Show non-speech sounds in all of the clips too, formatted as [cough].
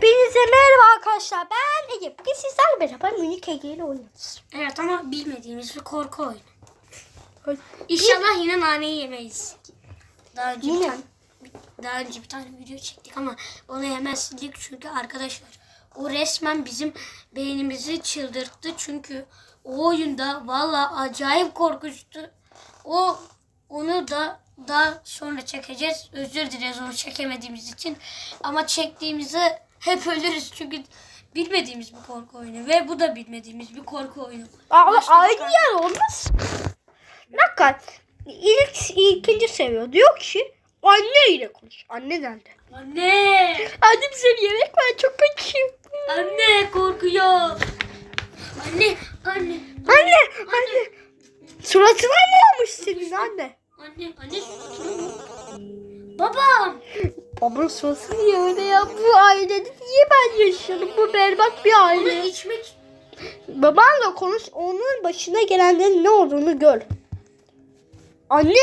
Hepinize merhaba arkadaşlar. Ben Ege. Bugün sizlerle beraber minik Ege ile oynuyoruz. Evet ama bilmediğimiz bir korku oyunu. İnşallah yine naneyi yemeyiz. Daha önce Yine bir tane, daha önce bir tane video çektik ama onu hemen sildik çünkü arkadaşlar o resmen bizim beynimizi çıldırttı çünkü o oyunda valla acayip korkunçtu. O onu da daha sonra çekeceğiz. Özür dileriz onu çekemediğimiz için. Ama çektiğimizde hep ölürüz çünkü bilmediğimiz bir korku oyunu ve bu da bilmediğimiz bir korku oyunu. Ama aynı yer olmaz. Dakika. İlk, ikinci seviyor. Diyor ki anne ile konuş. Anne nerede? Anne! Anne bize bir yemek ver. Çok açım. Anne korkuyor. Anne, anne, Anne, anne. Suratına ne olmuş senin anne? anne, anne suratına. Babam. Babanın suratı niye öyle ya? Bu ailede niye ben yaşıyorum? Bu berbat bir Onu aile. içmek Babanla konuş. Onun başına gelenlerin ne olduğunu gör. Anne.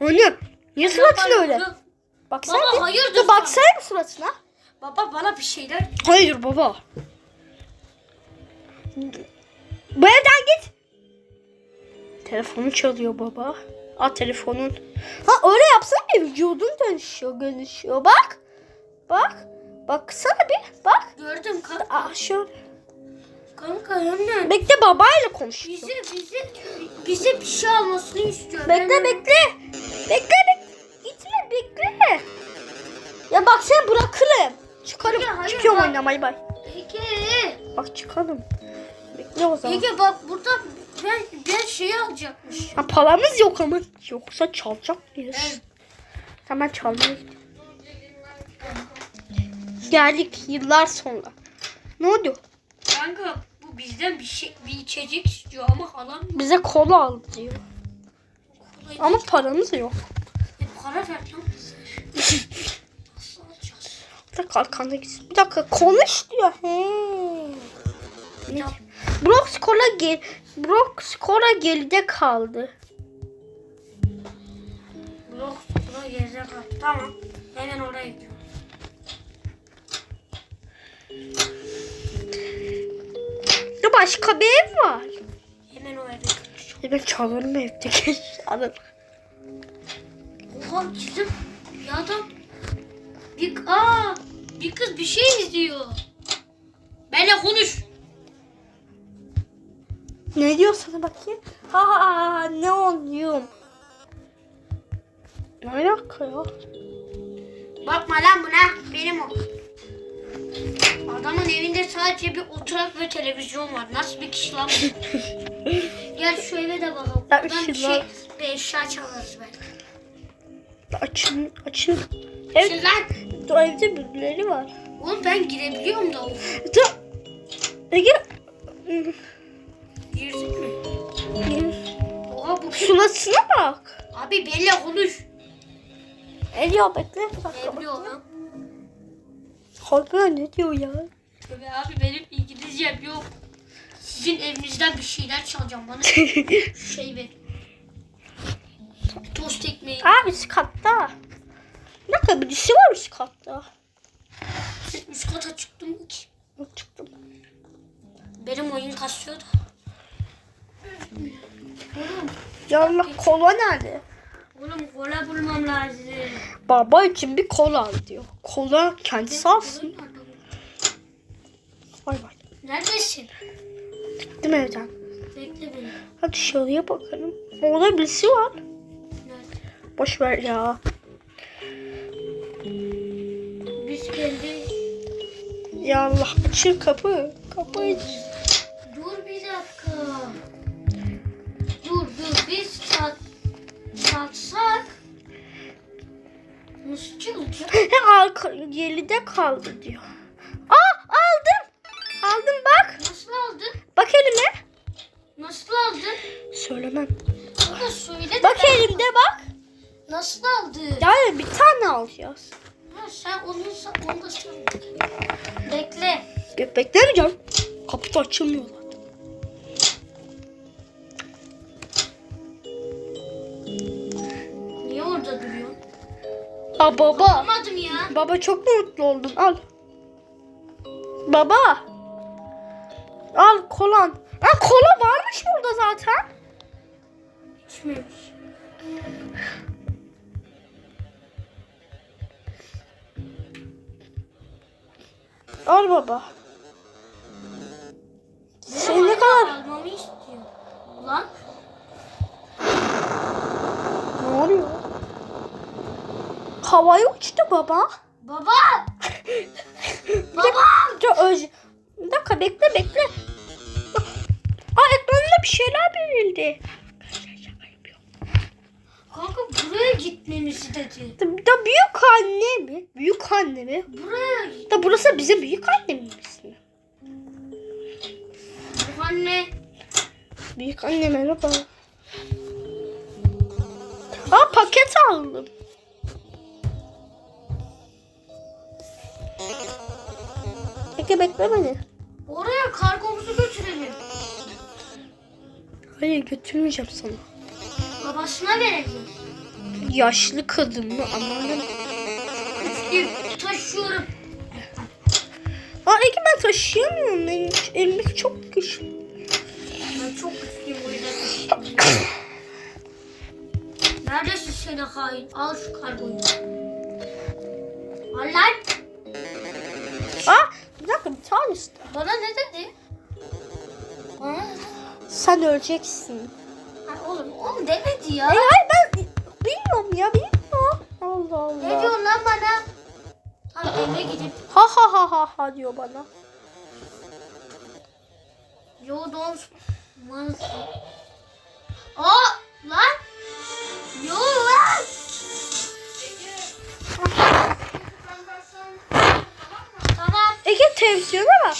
Anne. Niye suratın öyle? Baksana. Baba, bir. hayırdır Dur, Baksana bir suratına. Baba bana bir şeyler. Hayır baba. Bu evden git. Telefonu çalıyor baba. Aa telefonun. Ha öyle yapsana bir vücudun dönüşüyor, dönüşüyor. Bak. Bak. Baksana bir. Bak. Gördüm kanka. Aa şu. Kanka anne. Bekle babayla konuşuyor. Bize bize bize bir şey almasını istiyor. Bekle Ben- bekle. Bekle bekle. Gitme bekle. Ya bak seni bırakırım. Çıkarım. Hayır, hayır, Çıkıyorum bak. oynamaya bay. Peki. Bak çıkalım. Bekle o zaman. Peki bak burada ben ben şey alacakmış. Ha, paramız yok ama. Yoksa çalacak mıyız? Evet. Hemen çalmaya gidiyorum. Geldik yıllar sonra. Ne oldu? Kanka bu bizden bir şey bir içecek istiyor ama alamıyor. Bize kola al diyor. Ama paramız yok. E, para ver lan bize. Nasıl alacağız? Bir dakika arkanda gitsin. Bir dakika konuş diyor. He. Brox kola gel. Brox kola geride kaldı. Blok buna gelecek abi. Tamam. Hemen oraya gidiyorum. Ya başka bir ev var. Hemen o eve. Ya ben çalarım evdeki çalarım. [laughs] Oha çizim. Ya adam. Bir, aa, bir kız bir şey izliyor. Benle konuş. Ne diyor sana bakayım? Ha ha ne oluyor? Ne alaka ya? Bakma lan buna. Benim o. Adamın evinde sadece bir oturak ve televizyon var. Nasıl bir kişi lan bu? [laughs] Gel şu eve de bakalım. Ya Buradan bir şey, bir eşya çalarız belki. Açın açın. Evet lan. dur evde birileri var. Oğlum ben girebiliyorum da. Dur. Ege. Suratına bak. Abi benimle konuş. Eliyor bekle. Bir dakika Ne biliyor lan? Harbi ne diyor ya? Tabii abi benim İngilizcem yok. Sizin evinizden bir şeyler çalacağım bana. [laughs] şey ver. Tost ekmeği. Abi üst katta. Ne dakika birisi var üst katta. Üst kata çıktım mı ki? Çıktım. Benim oyun kasıyordu. Ya Allah kola nerede? Oğlum kola bulmam lazım. Baba için bir kola al diyor. Kola kendisi alsın. Vay vay. Neredesin? Gittim evden. Bekle beni. Hadi dışarıya bakalım. Orada birisi var. Nerede? Boş ver ya. Biz geldik. Ya Allah açıl kapı. Kapı aç. Çalsak nasıl arka [laughs] geride kaldı diyor. Aa aldım. Aldım bak. Nasıl aldın? Bak elime. Nasıl aldın? Söylemem. Bana söyle de Bak ben- elimde bak. Nasıl aldın? Yani bir tane alacağız. Ha, sen onu, onu da söyle. Bekle. Be- Beklemeyeceğim. Kapı da açılmıyor. Aa baba. Alamadım ya. Baba çok mutlu oldum. Al. Baba. Al kolan. Ha kola varmış burada zaten. İçmemiş. Al baba. Sen ne kadar... Almamı istiyor. Ulan Ne oluyor? Havaya uçtu baba. baba. [laughs] baba. Dur, öz- Bir dakika bekle bekle. Aa ekranında bir şeyler verildi. Kanka buraya gitmemizi dedi. Da, da büyük anne mi? Büyük anne mi? Buraya. Da burası bizim büyük annemiz mi? Anne. Büyük anne merhaba. Aa paket aldım. Bekle bekle beni. Oraya kargomuzu götürelim. Hayır götürmeyeceğim sana. Babasına verelim. Yaşlı kadın mı? Üstü taşıyorum. Aa Ege ben taşıyamıyorum. Benim elimdeki çok güçlü. Ben çok güçlüyüm o yüzden. [coughs] Neredesin seni hain? Al şu kargoyu. Al lan. Aa bir dakika bir tanesi daha. Bana ne dedi? Bana ne dedi? Sen öleceksin. Ay oğlum, oğlum demedi ya. E hayır ben bilmiyorum ya bilmiyorum. Allah Allah. Ne diyorsun lan bana? Tamam eve gidip Ha ha ha ha ha diyor bana. Yo don't monster. Aa lan. Yo lan. Ege televizyona bak.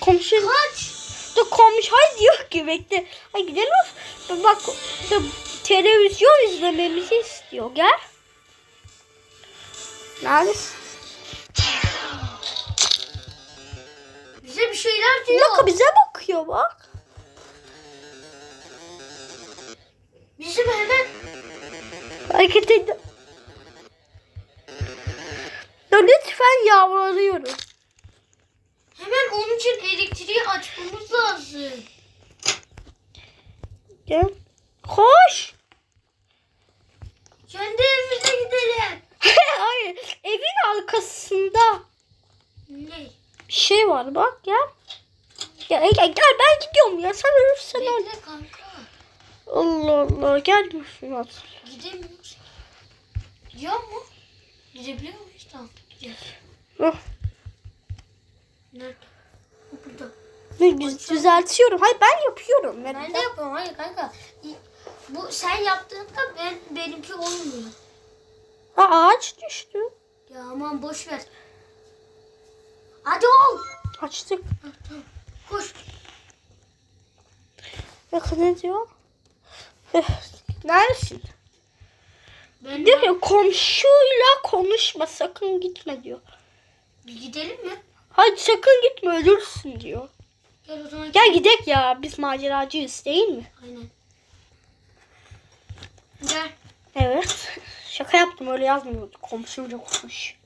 Komşu. Kaç. Da komşu hay diyor ki bekle. Ay gidelim. Bak da, televizyon izlememizi istiyor. Gel. Neredesin? Bize bir şeyler diyor. dakika bize bakıyor bak. Bizim hemen Hareket edin. Lütfen yavrulıyorum. hemen onun için elektriği açmamız lazım. Gel. Koş. Kendi evimize gidelim. [laughs] Hayır. Evin arkasında Ne? bir şey var bak gel. Gel, gel, gel ben gidiyorum ya sen ölürsen öl. Bekle kanka. Allah Allah gelmiyorsun artık. Gidemiyoruz. Gidiyor mu? Gidebiliyor muyuz? Tamam. Oh, Nerede? Burada. düz- düzeltiyorum. Hayır ben yapıyorum. Ben, Ben de yapıyorum. Hayır kanka. Bu sen yaptığında ben benimki olmuyor. Ha, ağaç düştü. Ya aman boş ver. Hadi ol. Açtık. Ha, tamam. Koş. Bakın ne diyor? Eh, Neredesin? Ben Diyor ki komşuyla konuşma sakın gitme diyor. Bir gidelim mi? Hayır sakın gitme ölürsün diyor. Gel o zaman. Gel gidek ya biz maceracıyız değil mi? Aynen. Gel. Evet. Şaka yaptım öyle yazmıyordu. Komşuyla konuş.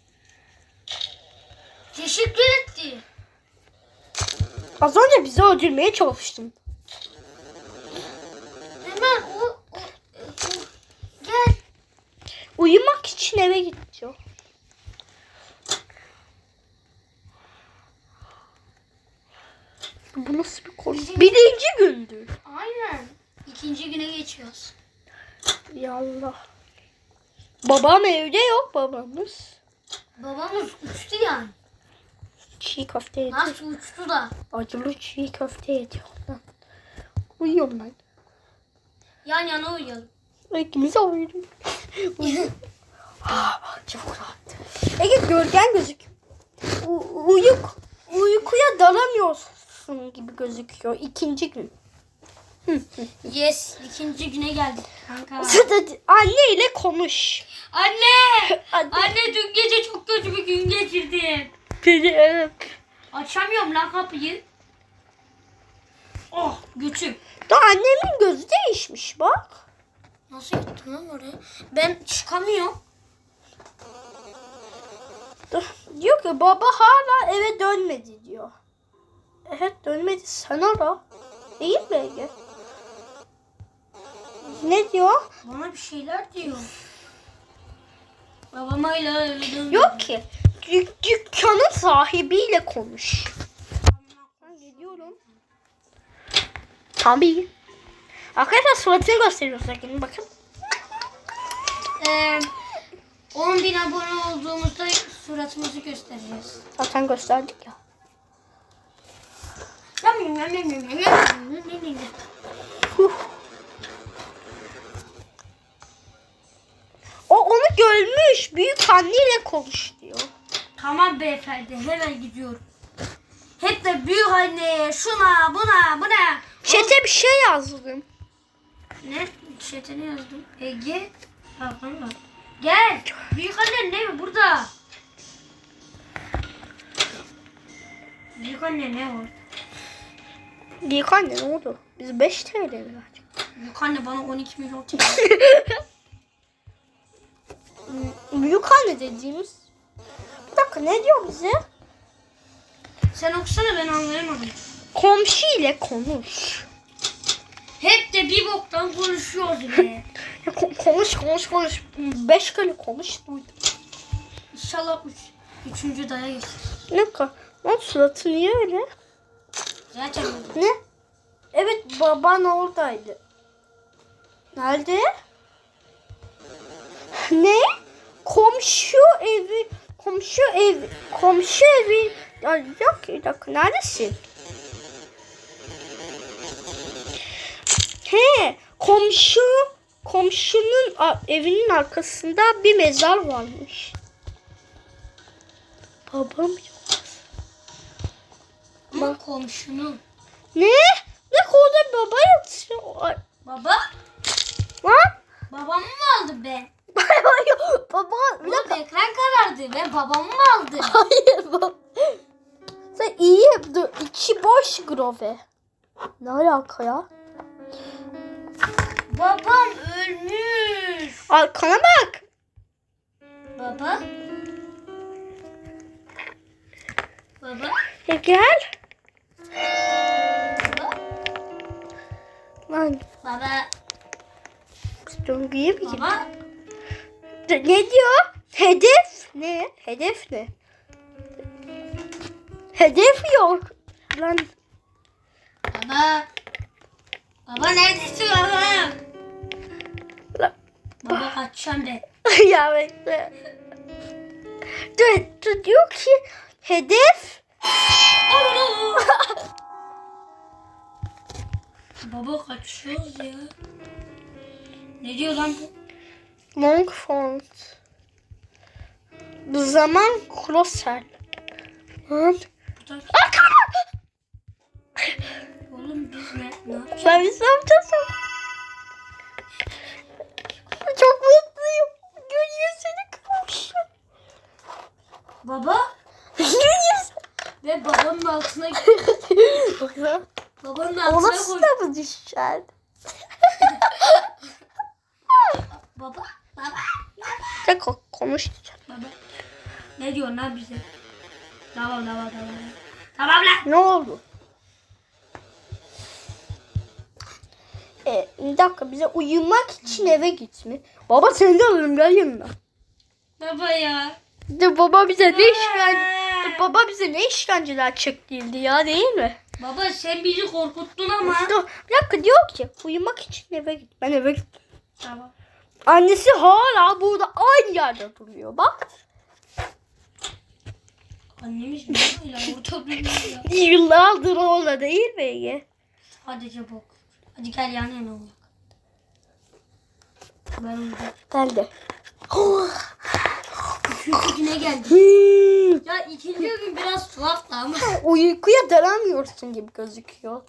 Teşekkür etti. Az önce bizi öldürmeye çalıştın. Hemen o, o, o gel. Uyumak için eve git diyor. Bu nasıl bir konu? Birinci gündü. Aynen. İkinci güne geçiyoruz. Ya Allah. Babam evde yok babamız. Babamız uçtu yani. Çiğ köfte yedi. Nasıl uçtu da? Acılı çiğ köfte yedi. Lan. Uyuyorum ben. Yan yana uyuyalım. İkimiz uyuduk. Uyuduk. Ah, Çok rahat. Ege gölgen gözük. U- uyuk. Uykuya dalamıyorsun gibi gözüküyor. İkinci gün. Yes. ikinci güne geldik kanka. Anne ile konuş. Anne! [laughs] Anne. Anne dün gece çok kötü bir gün geçirdim. Evet. Açamıyorum lan kapıyı. Oh götüm. Da annemin gözü değişmiş bak. Nasıl gittin lan oraya? Ben çıkamıyorum. Diyor ki baba hala eve dönmedi diyor. Evet dönmedi sen ara. Değil mi Ege? Ne diyor? Bana bir şeyler diyor. Babamayla Yok ki. Dük- dükkanın sahibiyle konuş. Ben gidiyorum. Tabii. Arkadaşlar suratını gösteriyoruz Ege'nin bakın. Ee, 10 bin abone olduğumuzda suratımızı göstereceğiz. Zaten gösterdik ya. Huh. O onu görmüş. Büyük anneyle konuş diyor. Tamam beyefendi hemen gidiyorum. Hep de büyük anneye şuna buna buna. Çete bir şey yazdım. Ne? Çetene yazdım. Ege. Hakan var. Gel. Büyük annen mi? Burada. Büyük anne ne var? Büyük anne ne oldu? Biz 5 TL mi verdik? Büyük anne bana 12 milyon [laughs] TL. Büyük anne dediğimiz. Bir dakika ne diyor bize? Sen okusana ben anlayamadım. Komşu ile konuş. Hep de bir boktan konuşuyoruz be. Ya ko- konuş konuş konuş. 5 kere konuş duydum. İnşallah üç, üçüncü daya geçer. Ne kadar? Lan suratı niye öyle? Zaten öyle. Ne? Evet baban oradaydı. Nerede? Ne? Komşu evi, komşu evi, komşu evi. Ya yok bir dakika neredesin? He, komşu, komşunun evinin arkasında bir mezar varmış. Babam yok. Ama komşunun. Ne? Ne orada baba yatıyor. Baba? Lan? Babamı mı aldı be? baba bir Ulan dakika. ekran karardı ve babamı mı aldı? Hayır baba. Sen iyi dur. İçi boş grove. Ne alaka ya? Babam ölmüş. Arkana bak. Baba? Baba? E gel. Baba? Lan Baba? mi girdik? Baba? Ne diyor? Hedef ne? Hedef ne? Hedef yok. Lan Baba? Baba neredesin baba? Baba kaçacağım de. [laughs] ya bekle. Dur, diyor ki hedef [laughs] Baba kaçıyoruz ya. Ne diyor lan bu? long font. Zaman crosshair. Lan. Oğlum biz ne, ne yapacağız? Ben biz ne yapacağız? Çok mutluyum. Gönül seni kavuştu. Baba? Gönül Ve babamın altına seni. Babanın altına Olası koy. da mı düşer? [laughs] Baba? Baba? De ko- konuş. Baba? Ne diyor lan bize? Tamam tamam tamam. Tamam lan. Ne oldu? E, bir dakika bize uyumak için eve gitme. Baba seni de alırım gel yanına. Baba ya. De baba bize ne işkence... Baba. De baba bize ne işkenceler çektirdi ya değil mi? Baba sen bizi korkuttun ama. Dur, bir dakika diyor ki uyumak için eve git. Ben eve gittim. Tamam. Annesi hala burada aynı yerde duruyor bak. Annemiz ne hala orada duruyor ya. [laughs] Yıllardır orada değil mi Ege? Sadece bok. Hadi gel yan yana uyak. Ben. Ben de. Üçüncü güne geldik. Ya ikinci gün biraz tuhaftı ama. Uykuya dalamıyorsun gibi gözüküyor.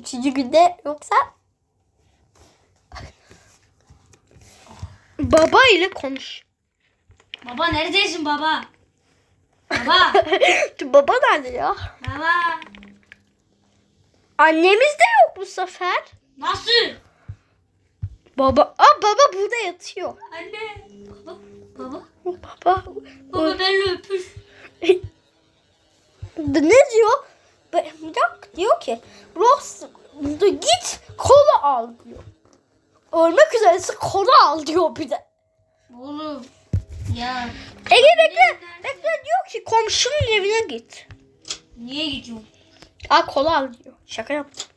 Üçüncü günde yoksa baba ile konuş. Baba neredesin baba? Baba. [laughs] baba nerede ya? Baba. Annemiz de yok bu sefer. Nasıl? Baba, aa baba burada yatıyor. Anne. Baba. Baba. Baba, Baba benimle öpüş. Ne diyor? Dakika diyor ki Ross git kola al diyor. Ölmek üzeresin kola al diyor bir de. Oğlum. Ya Ege bekle. Bekle diyor ki komşunun evine git. niye gidiyorsun? Al kola al diyor. Şaka yaptım.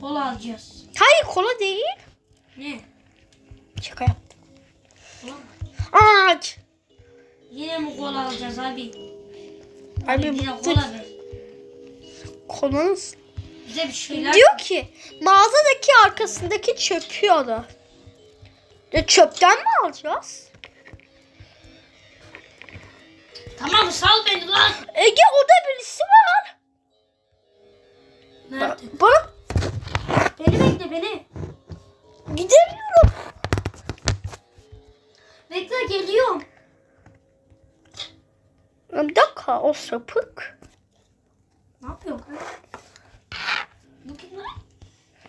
Kola alacağız. Hayır kola değil. Ne? Şaka yaptım. Kola mı? Aç. Yine mi kola alacağız abi? Abi bize bıktık. kola ver. Kolanın Bize bir şeyler. Diyor ki mağazadaki arkasındaki çöpü ala. Ya çöpten mi alacağız? Tamam sal beni lan. Ege orada birisi var. Nerede? Bana Beni bekle beni. gidemiyorum. Bekle geliyorum. Bir dakika o sapık. Ne yapıyorsun? Bu kim lan?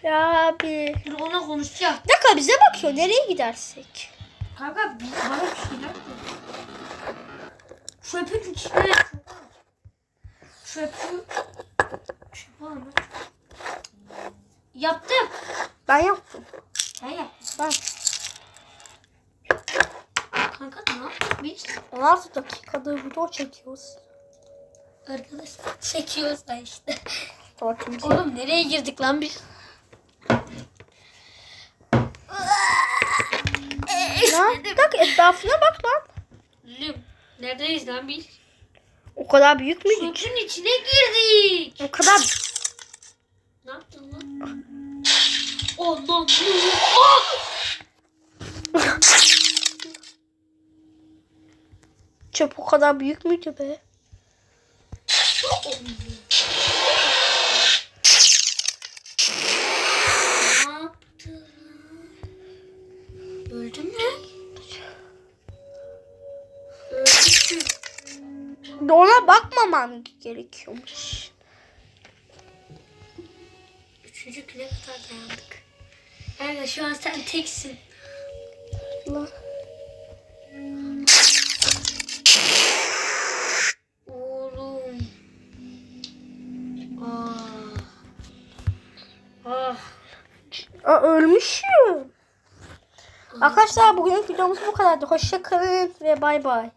Ya abi. Dur ona konuşacağız. Bir dakika bize bakıyor. Nereye gidersek? Kanka biz bana bir şeyler de. Çöpün içine. Çöpü çöp al lan. Yaptım. Ben yaptım. Sen yaptın. Ben. Kanka ne yaptık biz? 16 dakikada video çekiyoruz. Arkadaşlar çekiyoruz da işte. [laughs] Bakayım. Oğlum nereye girdik lan biz? Lan, bir dakika etrafına bak lan. Lüm. Neredeyiz lan biz? O kadar büyük müydük? Çöpün içine girdik. O kadar Ne yaptın lan? Ondan Oh! [laughs] çöp o kadar büyük müydü be? Öldün mü? Ona bakmamam gerekiyormuş. Üçüncü güne kadar dayandık. Yani şu an sen teksin. Lan. Ölmüşüm. Arkadaşlar bugünlük videomuz bu kadardı. Hoşça kalın ve bay bay.